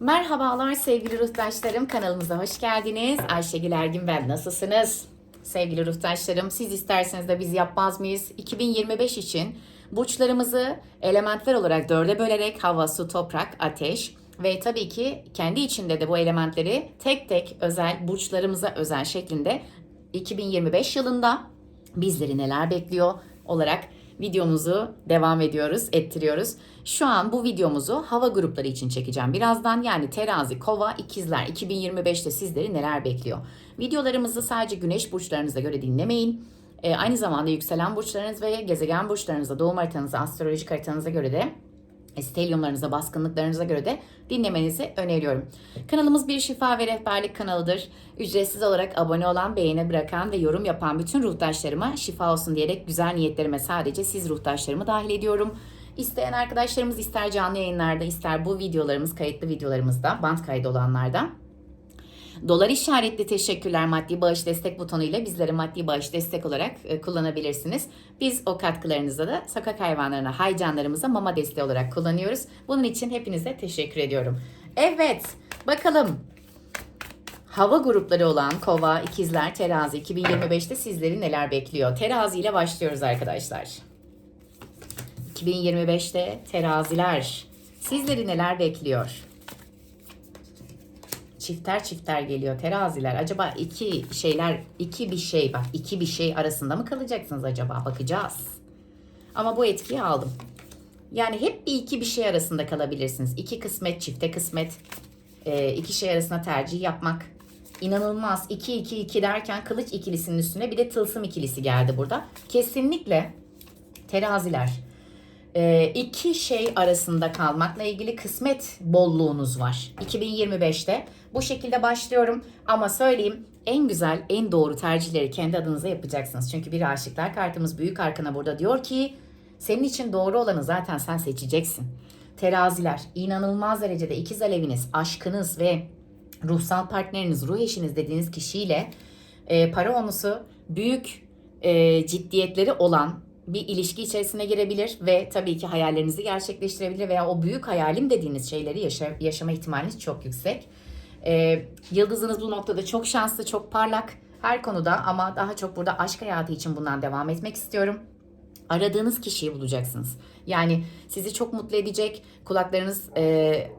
Merhabalar sevgili ruhtaşlarım kanalımıza hoş geldiniz. Ayşegül Ergin ben nasılsınız? Sevgili ruhtaşlarım siz isterseniz de biz yapmaz mıyız? 2025 için burçlarımızı elementler olarak dörde bölerek hava, su, toprak, ateş ve tabii ki kendi içinde de bu elementleri tek tek özel burçlarımıza özel şeklinde 2025 yılında bizleri neler bekliyor olarak videomuzu devam ediyoruz, ettiriyoruz. Şu an bu videomuzu hava grupları için çekeceğim. Birazdan yani terazi, kova, ikizler 2025'te sizleri neler bekliyor? Videolarımızı sadece güneş burçlarınıza göre dinlemeyin. Ee, aynı zamanda yükselen burçlarınız ve gezegen burçlarınıza, doğum haritanıza, astrolojik haritanıza göre de stelyumlarınıza, baskınlıklarınıza göre de dinlemenizi öneriyorum. Kanalımız bir şifa ve rehberlik kanalıdır. Ücretsiz olarak abone olan, beğeni bırakan ve yorum yapan bütün ruhtaşlarıma şifa olsun diyerek güzel niyetlerime sadece siz ruhtaşlarımı dahil ediyorum. İsteyen arkadaşlarımız ister canlı yayınlarda ister bu videolarımız kayıtlı videolarımızda band kaydı olanlarda Dolar işaretli teşekkürler maddi bağış destek butonu ile bizlere maddi bağış destek olarak e, kullanabilirsiniz. Biz o katkılarınızı da sokak hayvanlarına, haycanlarımıza mama desteği olarak kullanıyoruz. Bunun için hepinize teşekkür ediyorum. Evet, bakalım. Hava grupları olan Kova, İkizler, Terazi 2025'te sizleri neler bekliyor? Terazi ile başlıyoruz arkadaşlar. 2025'te teraziler sizleri neler bekliyor? Çifter çifter geliyor teraziler. Acaba iki şeyler, iki bir şey bak iki bir şey arasında mı kalacaksınız acaba? Bakacağız. Ama bu etkiyi aldım. Yani hep bir iki bir şey arasında kalabilirsiniz. İki kısmet, çifte kısmet. e, iki şey arasında tercih yapmak. İnanılmaz. 2 2 2 derken kılıç ikilisinin üstüne bir de tılsım ikilisi geldi burada. Kesinlikle teraziler e, iki şey arasında kalmakla ilgili kısmet bolluğunuz var. 2025'te bu şekilde başlıyorum ama söyleyeyim en güzel, en doğru tercihleri kendi adınıza yapacaksınız. Çünkü bir aşıklar kartımız büyük arkana burada diyor ki senin için doğru olanı zaten sen seçeceksin. Teraziler inanılmaz derecede ikiz aleviniz, aşkınız ve ruhsal partneriniz, ruh eşiniz dediğiniz kişiyle e, para onusu büyük e, ciddiyetleri olan bir ilişki içerisine girebilir ve tabii ki hayallerinizi gerçekleştirebilir veya o büyük hayalim dediğiniz şeyleri yaşa, yaşama ihtimaliniz çok yüksek. Ee, yıldızınız bu noktada çok şanslı, çok parlak her konuda ama daha çok burada aşk hayatı için bundan devam etmek istiyorum. Aradığınız kişiyi bulacaksınız. Yani sizi çok mutlu edecek, kulaklarınız, e,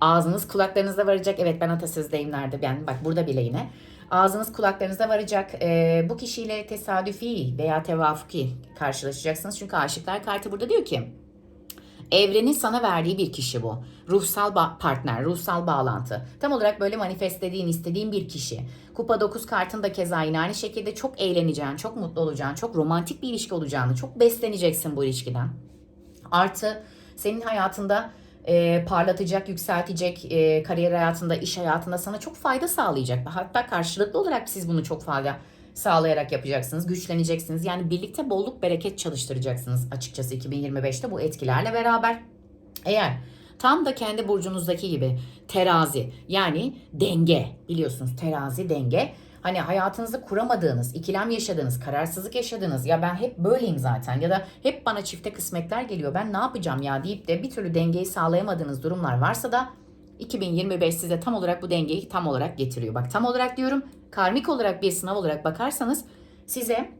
ağzınız kulaklarınıza varacak. Evet ben atasözdeyim nerede? Yani bak burada bile yine. Ağzınız kulaklarınıza varacak. Ee, bu kişiyle tesadüfi veya tevafuki karşılaşacaksınız. Çünkü aşıklar kartı burada diyor ki Evrenin sana verdiği bir kişi bu. Ruhsal partner, ruhsal bağlantı. Tam olarak böyle manifestlediğin, istediğin bir kişi. Kupa 9 kartında keza yine aynı şekilde çok eğleneceğin, çok mutlu olacağın, çok romantik bir ilişki olacağını, çok besleneceksin bu ilişkiden. Artı senin hayatında e, parlatacak, yükseltecek, e, kariyer hayatında, iş hayatında sana çok fayda sağlayacak. Hatta karşılıklı olarak siz bunu çok fayda sağlayarak yapacaksınız, güçleneceksiniz. Yani birlikte bolluk bereket çalıştıracaksınız açıkçası 2025'te bu etkilerle beraber. Eğer tam da kendi burcunuzdaki gibi terazi yani denge biliyorsunuz terazi denge. Hani hayatınızda kuramadığınız, ikilem yaşadığınız, kararsızlık yaşadığınız ya ben hep böyleyim zaten ya da hep bana çifte kısmetler geliyor ben ne yapacağım ya deyip de bir türlü dengeyi sağlayamadığınız durumlar varsa da 2025 size tam olarak bu dengeyi tam olarak getiriyor. Bak tam olarak diyorum karmik olarak bir sınav olarak bakarsanız size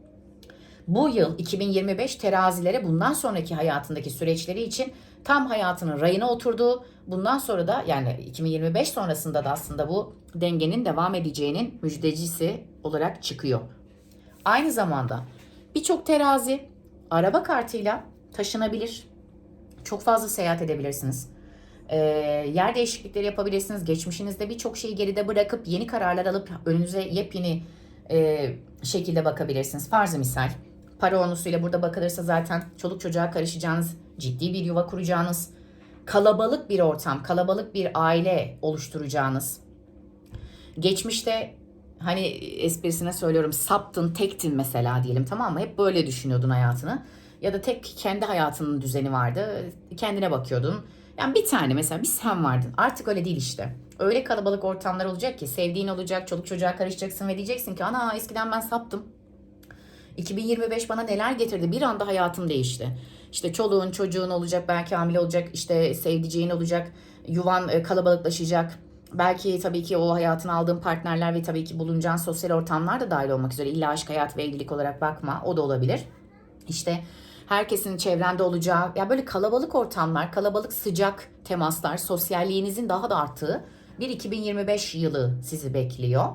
bu yıl 2025 terazilere bundan sonraki hayatındaki süreçleri için tam hayatının rayına oturduğu, bundan sonra da yani 2025 sonrasında da aslında bu dengenin devam edeceğinin müjdecisi olarak çıkıyor. Aynı zamanda birçok terazi araba kartıyla taşınabilir. Çok fazla seyahat edebilirsiniz. Ee, yer değişiklikleri yapabilirsiniz. Geçmişinizde birçok şeyi geride bırakıp yeni kararlar alıp önünüze yepyeni e, şekilde bakabilirsiniz. Farzı misal para onusuyla burada bakılırsa zaten çoluk çocuğa karışacağınız, ciddi bir yuva kuracağınız, kalabalık bir ortam, kalabalık bir aile oluşturacağınız, geçmişte hani esprisine söylüyorum saptın, tektin mesela diyelim tamam mı? Hep böyle düşünüyordun hayatını. Ya da tek kendi hayatının düzeni vardı. Kendine bakıyordun. Yani bir tane mesela bir sen vardın. Artık öyle değil işte. Öyle kalabalık ortamlar olacak ki sevdiğin olacak, çoluk çocuğa karışacaksın ve diyeceksin ki ana eskiden ben saptım. 2025 bana neler getirdi? Bir anda hayatım değişti. İşte çoluğun, çocuğun olacak, belki hamile olacak, işte sevdiceğin olacak yuvan e, kalabalıklaşacak. Belki tabii ki o hayatına aldığın partnerler ve tabii ki bulunacağın sosyal ortamlar da dahil olmak üzere. İlla aşk hayat ve evlilik olarak bakma. O da olabilir. İşte herkesin çevrende olacağı ya böyle kalabalık ortamlar, kalabalık sıcak temaslar, sosyalliğinizin daha da arttığı bir 2025 yılı sizi bekliyor.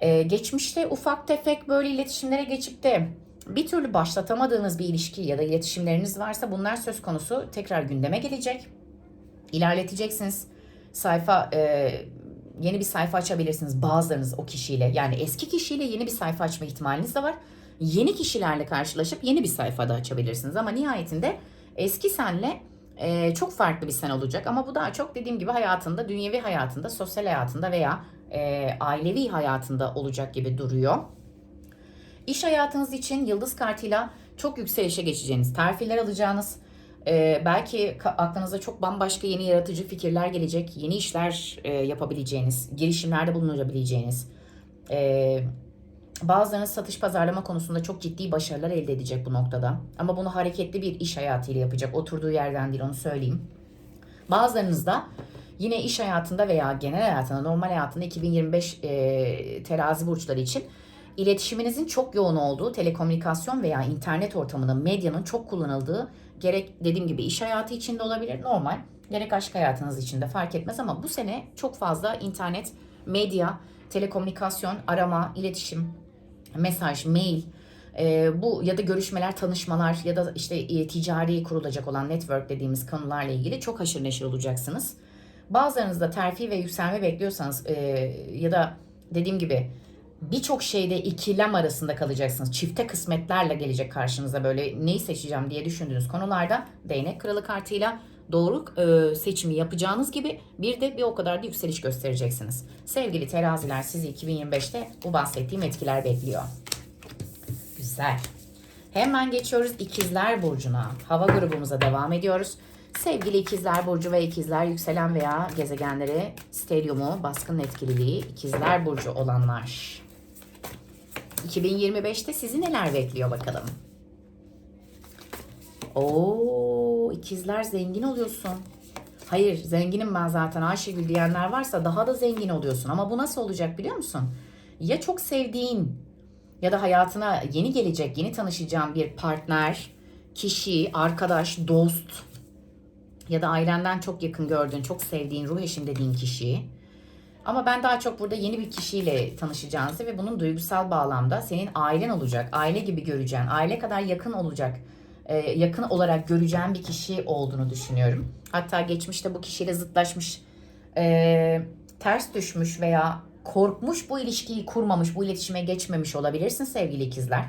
Ee, geçmişte ufak tefek böyle iletişimlere geçip de bir türlü başlatamadığınız bir ilişki ya da iletişimleriniz varsa bunlar söz konusu tekrar gündeme gelecek. İlerleteceksiniz. Sayfa e, yeni bir sayfa açabilirsiniz bazılarınız o kişiyle. Yani eski kişiyle yeni bir sayfa açma ihtimaliniz de var. Yeni kişilerle karşılaşıp yeni bir sayfa da açabilirsiniz. Ama nihayetinde eski senle e, çok farklı bir sen olacak. Ama bu daha çok dediğim gibi hayatında, dünyevi hayatında, sosyal hayatında veya e, ailevi hayatında olacak gibi duruyor. İş hayatınız için yıldız kartıyla çok yükselişe geçeceğiniz, terfiler alacağınız, e, belki aklınıza çok bambaşka yeni yaratıcı fikirler gelecek, yeni işler e, yapabileceğiniz, girişimlerde bulunabileceğiniz, e, bazılarınız satış pazarlama konusunda çok ciddi başarılar elde edecek bu noktada. Ama bunu hareketli bir iş hayatıyla yapacak, oturduğu yerden değil onu söyleyeyim. Bazılarınız da yine iş hayatında veya genel hayatında, normal hayatında 2025 e, terazi burçları için iletişiminizin çok yoğun olduğu telekomünikasyon veya internet ortamında medyanın çok kullanıldığı gerek dediğim gibi iş hayatı içinde olabilir normal gerek aşk hayatınız içinde fark etmez ama bu sene çok fazla internet, medya, telekomünikasyon, arama, iletişim, mesaj, mail, e, bu ya da görüşmeler, tanışmalar ya da işte e, ticari kurulacak olan network dediğimiz konularla ilgili çok haşır neşir olacaksınız. Bazılarınız da terfi ve yükselme bekliyorsanız e, ya da dediğim gibi birçok şeyde ikilem arasında kalacaksınız. Çifte kısmetlerle gelecek karşınıza böyle neyi seçeceğim diye düşündüğünüz konularda değnek kralı kartıyla doğru e, seçimi yapacağınız gibi bir de bir o kadar da yükseliş göstereceksiniz. Sevgili teraziler sizi 2025'te bu bahsettiğim etkiler bekliyor. Güzel. Hemen geçiyoruz ikizler burcuna. Hava grubumuza devam ediyoruz. Sevgili ikizler burcu ve ikizler yükselen veya gezegenleri stelyumu baskın etkililiği ikizler burcu olanlar. 2025'te sizi neler bekliyor bakalım. Oo, ikizler zengin oluyorsun. Hayır, zenginim ben zaten Ayşegül diyenler varsa daha da zengin oluyorsun. Ama bu nasıl olacak biliyor musun? Ya çok sevdiğin ya da hayatına yeni gelecek, yeni tanışacağın bir partner, kişi, arkadaş, dost ya da ailenden çok yakın gördüğün, çok sevdiğin, ruh eşin dediğin kişi. Ama ben daha çok burada yeni bir kişiyle tanışacağınızı ve bunun duygusal bağlamda senin ailen olacak, aile gibi göreceğin, aile kadar yakın olacak, e, yakın olarak göreceğin bir kişi olduğunu düşünüyorum. Hatta geçmişte bu kişiyle zıtlaşmış, e, ters düşmüş veya korkmuş bu ilişkiyi kurmamış, bu iletişime geçmemiş olabilirsin sevgili ikizler.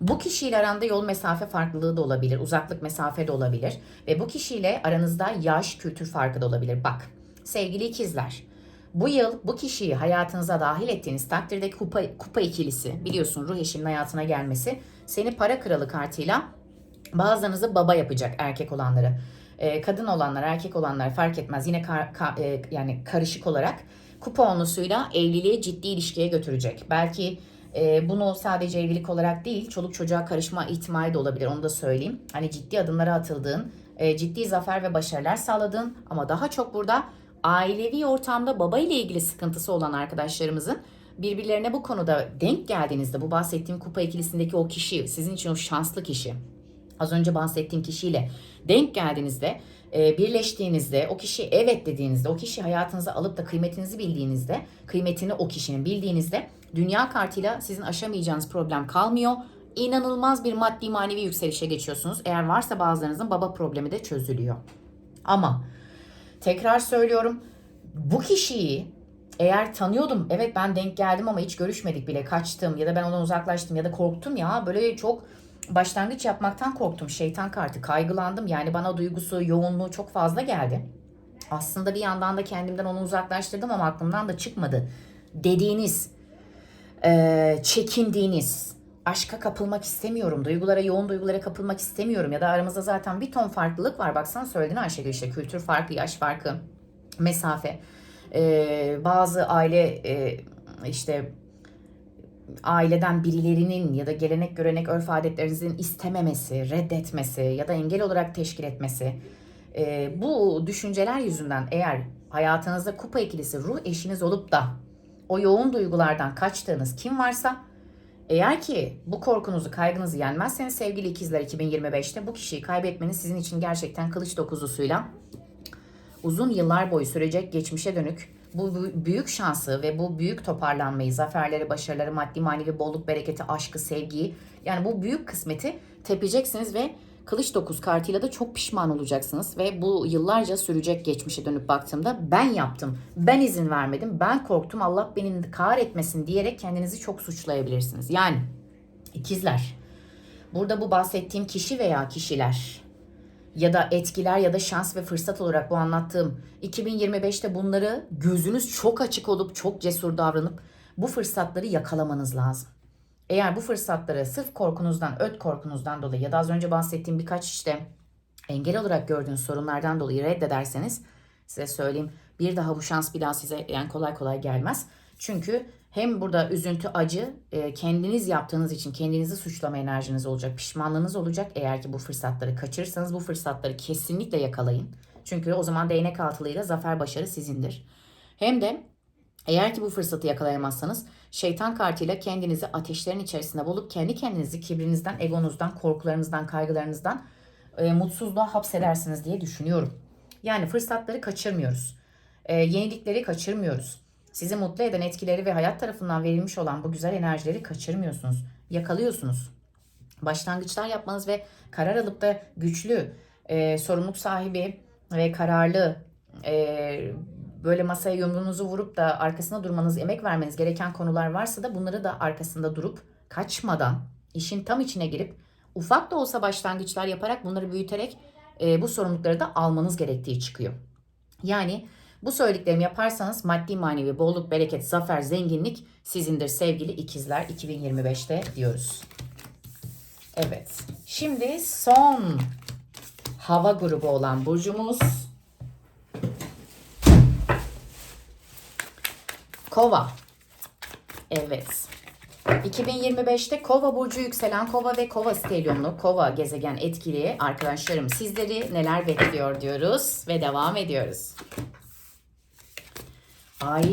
Bu kişiyle aranda yol mesafe farklılığı da olabilir, uzaklık mesafe de olabilir ve bu kişiyle aranızda yaş, kültür farkı da olabilir. Bak sevgili ikizler, bu yıl bu kişiyi hayatınıza dahil ettiğiniz takdirde kupa, kupa ikilisi biliyorsun ruh eşinin hayatına gelmesi seni para kralı kartıyla bazılarınızı baba yapacak erkek olanları. Ee, kadın olanlar, erkek olanlar fark etmez. Yine kar- ka- e, yani karışık olarak kupa onlusuyla evliliğe ciddi ilişkiye götürecek. Belki e, bunu sadece evlilik olarak değil, çoluk çocuğa karışma ihtimali de olabilir. Onu da söyleyeyim. Hani ciddi adımlara atıldığın, e, ciddi zafer ve başarılar sağladığın ama daha çok burada ailevi ortamda baba ile ilgili sıkıntısı olan arkadaşlarımızın birbirlerine bu konuda denk geldiğinizde bu bahsettiğim kupa ikilisindeki o kişi sizin için o şanslı kişi az önce bahsettiğim kişiyle denk geldiğinizde e, birleştiğinizde o kişi evet dediğinizde o kişi hayatınıza alıp da kıymetinizi bildiğinizde kıymetini o kişinin bildiğinizde dünya kartıyla sizin aşamayacağınız problem kalmıyor. İnanılmaz bir maddi manevi yükselişe geçiyorsunuz. Eğer varsa bazılarınızın baba problemi de çözülüyor. Ama tekrar söylüyorum bu kişiyi eğer tanıyordum evet ben denk geldim ama hiç görüşmedik bile. Kaçtım ya da ben ondan uzaklaştım ya da korktum ya. Böyle çok başlangıç yapmaktan korktum. Şeytan kartı kaygılandım. Yani bana duygusu yoğunluğu çok fazla geldi. Aslında bir yandan da kendimden onu uzaklaştırdım ama aklımdan da çıkmadı dediğiniz çekindiğiniz aşka kapılmak istemiyorum. Duygulara, yoğun duygulara kapılmak istemiyorum. Ya da aramızda zaten bir ton farklılık var. Baksana söyledin Ayşegül işte kültür farkı, yaş farkı, mesafe. E, bazı aile e, işte aileden birilerinin ya da gelenek görenek örf adetlerinizin istememesi, reddetmesi ya da engel olarak teşkil etmesi e, bu düşünceler yüzünden eğer hayatınızda kupa ikilisi ruh eşiniz olup da o yoğun duygulardan kaçtığınız kim varsa eğer ki bu korkunuzu, kaygınızı yenmezseniz sevgili ikizler 2025'te bu kişiyi kaybetmeniz sizin için gerçekten kılıç dokuzusuyla uzun yıllar boyu sürecek geçmişe dönük bu büyük şansı ve bu büyük toparlanmayı, zaferleri, başarıları, maddi manevi bolluk, bereketi, aşkı, sevgiyi yani bu büyük kısmeti tepeceksiniz ve Kılıç 9 kartıyla da çok pişman olacaksınız ve bu yıllarca sürecek geçmişe dönüp baktığımda ben yaptım, ben izin vermedim, ben korktum, Allah beni kahretmesin diyerek kendinizi çok suçlayabilirsiniz. Yani ikizler, burada bu bahsettiğim kişi veya kişiler ya da etkiler ya da şans ve fırsat olarak bu anlattığım 2025'te bunları gözünüz çok açık olup çok cesur davranıp bu fırsatları yakalamanız lazım. Eğer bu fırsatları sırf korkunuzdan, öt korkunuzdan dolayı ya da az önce bahsettiğim birkaç işte engel olarak gördüğünüz sorunlardan dolayı reddederseniz size söyleyeyim bir daha bu şans bir daha size yani kolay kolay gelmez. Çünkü hem burada üzüntü, acı e, kendiniz yaptığınız için kendinizi suçlama enerjiniz olacak, pişmanlığınız olacak. Eğer ki bu fırsatları kaçırırsanız bu fırsatları kesinlikle yakalayın. Çünkü o zaman değnek altılığıyla zafer başarı sizindir. Hem de eğer ki bu fırsatı yakalayamazsanız şeytan kartıyla kendinizi ateşlerin içerisinde bulup kendi kendinizi kibrinizden, egonuzdan, korkularınızdan, kaygılarınızdan e, mutsuzluğa hapsedersiniz diye düşünüyorum. Yani fırsatları kaçırmıyoruz. E, yenilikleri kaçırmıyoruz. Sizi mutlu eden etkileri ve hayat tarafından verilmiş olan bu güzel enerjileri kaçırmıyorsunuz. Yakalıyorsunuz. Başlangıçlar yapmanız ve karar alıp da güçlü, e, sorumluluk sahibi ve kararlı e, böyle masaya yumruğunuzu vurup da arkasında durmanız, emek vermeniz gereken konular varsa da bunları da arkasında durup kaçmadan işin tam içine girip ufak da olsa başlangıçlar yaparak bunları büyüterek e, bu sorumlulukları da almanız gerektiği çıkıyor. Yani bu söylediklerimi yaparsanız maddi manevi bolluk, bereket, zafer, zenginlik sizindir sevgili ikizler 2025'te diyoruz. Evet. Şimdi son hava grubu olan burcumuz Kova. Evet. 2025'te Kova burcu yükselen Kova ve Kova stelyumlu Kova gezegen etkili arkadaşlarım sizleri neler bekliyor diyoruz ve devam ediyoruz. Ay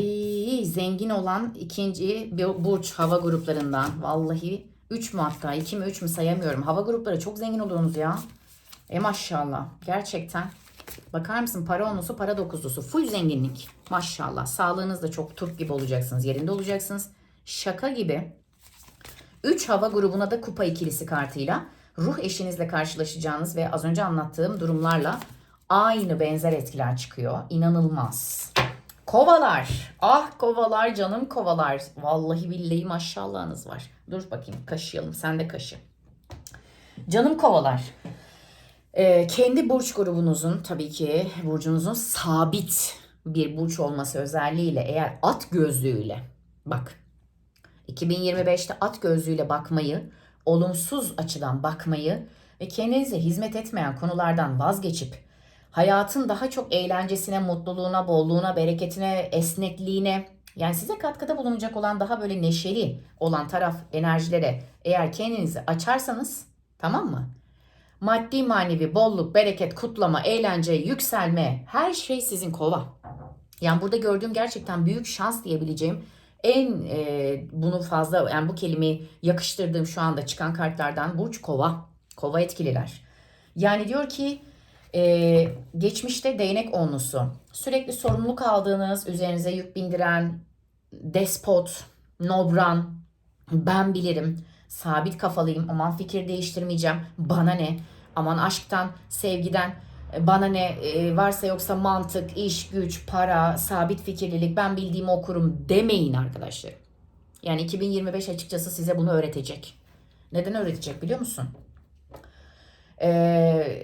zengin olan ikinci burç hava gruplarından. Vallahi 3 mü hatta 2 mi 3 mü sayamıyorum. Hava grupları çok zengin oluyorsunuz ya. E maşallah gerçekten. Bakar mısın para onusu para dokuzlusu. Full zenginlik. Maşallah. Sağlığınız da çok turp gibi olacaksınız. Yerinde olacaksınız. Şaka gibi. 3 hava grubuna da kupa ikilisi kartıyla ruh eşinizle karşılaşacağınız ve az önce anlattığım durumlarla aynı benzer etkiler çıkıyor. İnanılmaz. Kovalar. Ah kovalar canım kovalar. Vallahi billahi maşallahınız var. Dur bakayım kaşıyalım. Sen de kaşı. Canım kovalar. Ee, kendi burç grubunuzun tabii ki burcunuzun sabit bir burç olması özelliğiyle eğer at gözlüğüyle bak 2025'te at gözlüğüyle bakmayı, olumsuz açıdan bakmayı ve kendinize hizmet etmeyen konulardan vazgeçip hayatın daha çok eğlencesine, mutluluğuna, bolluğuna, bereketine, esnekliğine yani size katkıda bulunacak olan daha böyle neşeli olan taraf enerjilere eğer kendinizi açarsanız tamam mı? Maddi manevi bolluk, bereket, kutlama, eğlence, yükselme her şey sizin kova. Yani burada gördüğüm gerçekten büyük şans diyebileceğim en e, bunu fazla yani bu kelimeyi yakıştırdığım şu anda çıkan kartlardan burç kova. Kova etkililer. Yani diyor ki e, geçmişte değnek onlusu. Sürekli sorumluluk aldığınız, üzerinize yük bindiren, despot, nobran, ben bilirim, sabit kafalıyım, aman fikir değiştirmeyeceğim, bana ne, aman aşktan, sevgiden, e, bana ne e, varsa yoksa mantık, iş, güç, para, sabit fikirlilik, ben bildiğimi okurum demeyin arkadaşlar. Yani 2025 açıkçası size bunu öğretecek. Neden öğretecek biliyor musun? Ee,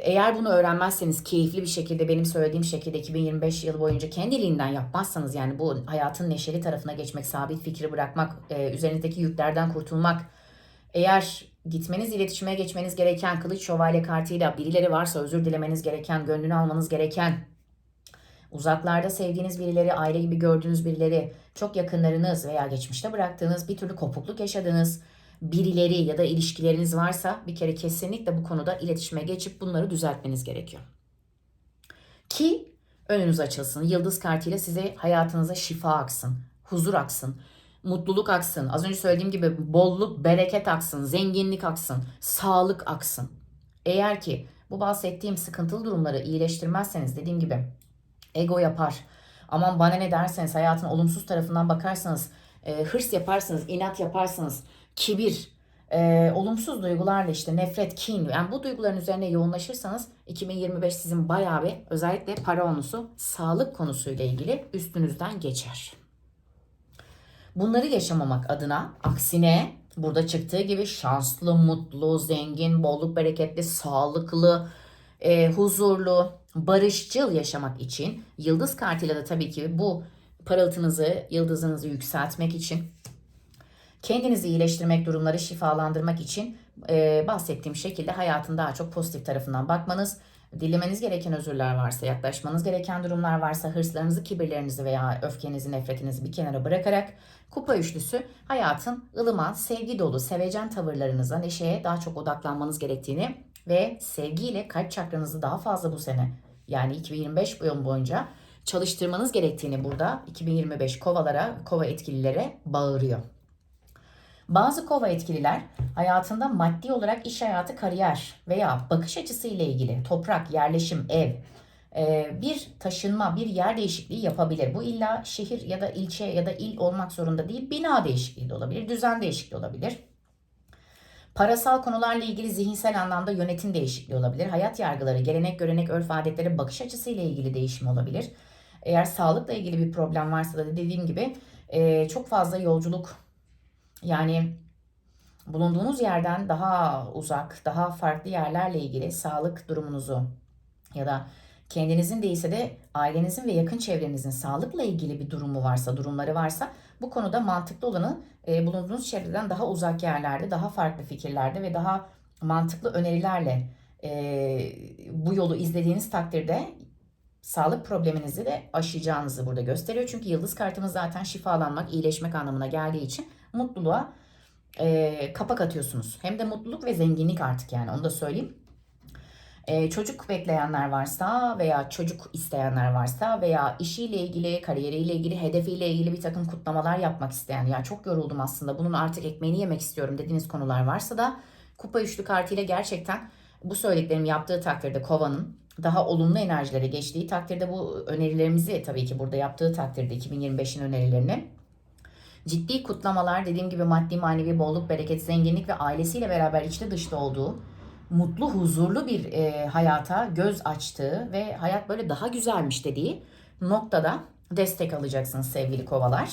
eğer bunu öğrenmezseniz keyifli bir şekilde benim söylediğim şekilde 2025 yılı boyunca kendiliğinden yapmazsanız yani bu hayatın neşeli tarafına geçmek, sabit fikri bırakmak, e, üzerinizdeki yüklerden kurtulmak. Eğer gitmeniz, iletişime geçmeniz gereken kılıç şövalye kartıyla birileri varsa özür dilemeniz gereken, gönlünü almanız gereken, uzaklarda sevdiğiniz birileri, aile gibi gördüğünüz birileri, çok yakınlarınız veya geçmişte bıraktığınız bir türlü kopukluk yaşadığınız birileri ya da ilişkileriniz varsa bir kere kesinlikle bu konuda iletişime geçip bunları düzeltmeniz gerekiyor. Ki önünüz açılsın. Yıldız kartıyla size hayatınıza şifa aksın, huzur aksın, mutluluk aksın. Az önce söylediğim gibi bolluk, bereket aksın, zenginlik aksın, sağlık aksın. Eğer ki bu bahsettiğim sıkıntılı durumları iyileştirmezseniz dediğim gibi ego yapar. Aman bana ne derseniz hayatın olumsuz tarafından bakarsanız, e, hırs yaparsınız, inat yaparsınız, kibir, e, olumsuz duygularla işte nefret, kin yani bu duyguların üzerine yoğunlaşırsanız 2025 sizin bayağı bir özellikle para konusu, sağlık konusuyla ilgili üstünüzden geçer. Bunları yaşamamak adına aksine burada çıktığı gibi şanslı, mutlu, zengin, bolluk bereketli, sağlıklı, e, huzurlu, barışçıl yaşamak için yıldız kartıyla da tabii ki bu parıltınızı, yıldızınızı yükseltmek için kendinizi iyileştirmek, durumları şifalandırmak için e, bahsettiğim şekilde hayatın daha çok pozitif tarafından bakmanız, dilemeniz gereken özürler varsa, yaklaşmanız gereken durumlar varsa, hırslarınızı, kibirlerinizi veya öfkenizi, nefretinizi bir kenara bırakarak kupa üçlüsü hayatın ılıman, sevgi dolu, sevecen tavırlarınıza, neşeye daha çok odaklanmanız gerektiğini ve sevgiyle kalp çakranızı daha fazla bu sene yani 2025 yıl boyunca çalıştırmanız gerektiğini burada 2025 kovalara, kova etkililere bağırıyor. Bazı kova etkililer hayatında maddi olarak iş hayatı, kariyer veya bakış açısı ile ilgili toprak, yerleşim, ev, e, bir taşınma, bir yer değişikliği yapabilir. Bu illa şehir ya da ilçe ya da il olmak zorunda değil. Bina değişikliği de olabilir, düzen değişikliği olabilir. Parasal konularla ilgili zihinsel anlamda yönetim değişikliği olabilir. Hayat yargıları, gelenek, görenek, örf, adetleri, bakış açısı ile ilgili değişim olabilir. Eğer sağlıkla ilgili bir problem varsa da dediğim gibi e, çok fazla yolculuk yani bulunduğunuz yerden daha uzak, daha farklı yerlerle ilgili sağlık durumunuzu ya da kendinizin değilse de ailenizin ve yakın çevrenizin sağlıkla ilgili bir durumu varsa, durumları varsa bu konuda mantıklı olanı e, bulunduğunuz çevreden daha uzak yerlerde, daha farklı fikirlerde ve daha mantıklı önerilerle e, bu yolu izlediğiniz takdirde sağlık probleminizi de aşacağınızı burada gösteriyor. Çünkü yıldız kartımız zaten şifalanmak, iyileşmek anlamına geldiği için mutluluğa e, kapak atıyorsunuz. Hem de mutluluk ve zenginlik artık yani onu da söyleyeyim. E, çocuk bekleyenler varsa veya çocuk isteyenler varsa veya işiyle ilgili, kariyeriyle ilgili, hedefiyle ilgili bir takım kutlamalar yapmak isteyen ya çok yoruldum aslında bunun artık ekmeğini yemek istiyorum dediğiniz konular varsa da kupa üçlü kartıyla gerçekten bu söylediklerimi yaptığı takdirde kovanın daha olumlu enerjilere geçtiği takdirde bu önerilerimizi tabii ki burada yaptığı takdirde 2025'in önerilerini ciddi kutlamalar dediğim gibi maddi manevi bolluk, bereket, zenginlik ve ailesiyle beraber içte dışta olduğu mutlu, huzurlu bir e, hayata göz açtığı ve hayat böyle daha güzelmiş dediği noktada destek alacaksınız sevgili kovalar.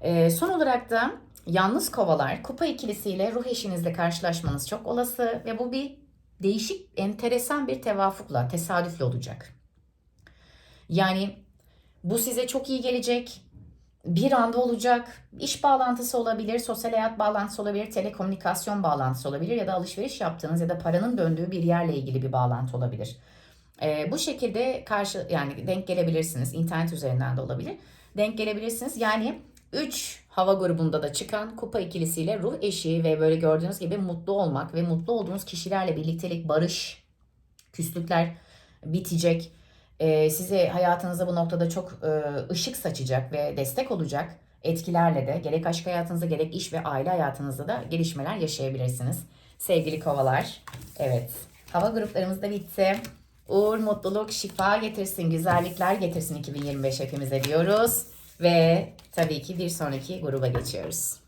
E, son olarak da yalnız kovalar kupa ikilisiyle ruh eşinizle karşılaşmanız çok olası ve bu bir değişik, enteresan bir tevafukla, tesadüfle olacak. Yani bu size çok iyi gelecek. Bir anda olacak. İş bağlantısı olabilir, sosyal hayat bağlantısı olabilir, telekomünikasyon bağlantısı olabilir ya da alışveriş yaptığınız ya da paranın döndüğü bir yerle ilgili bir bağlantı olabilir. Ee, bu şekilde karşı yani denk gelebilirsiniz. İnternet üzerinden de olabilir. Denk gelebilirsiniz. Yani 3 hava grubunda da çıkan kupa ikilisiyle ruh eşi ve böyle gördüğünüz gibi mutlu olmak ve mutlu olduğunuz kişilerle birliktelik, barış, küslükler bitecek. Ee, size hayatınızda bu noktada çok e, ışık saçacak ve destek olacak etkilerle de gerek aşk hayatınızda gerek iş ve aile hayatınızda da gelişmeler yaşayabilirsiniz. Sevgili kovalar. Evet. Hava gruplarımız da bitti. Uğur, mutluluk, şifa getirsin, güzellikler getirsin 2025 hepimize diyoruz. Ve tabii ki bir sonraki gruba geçiyoruz.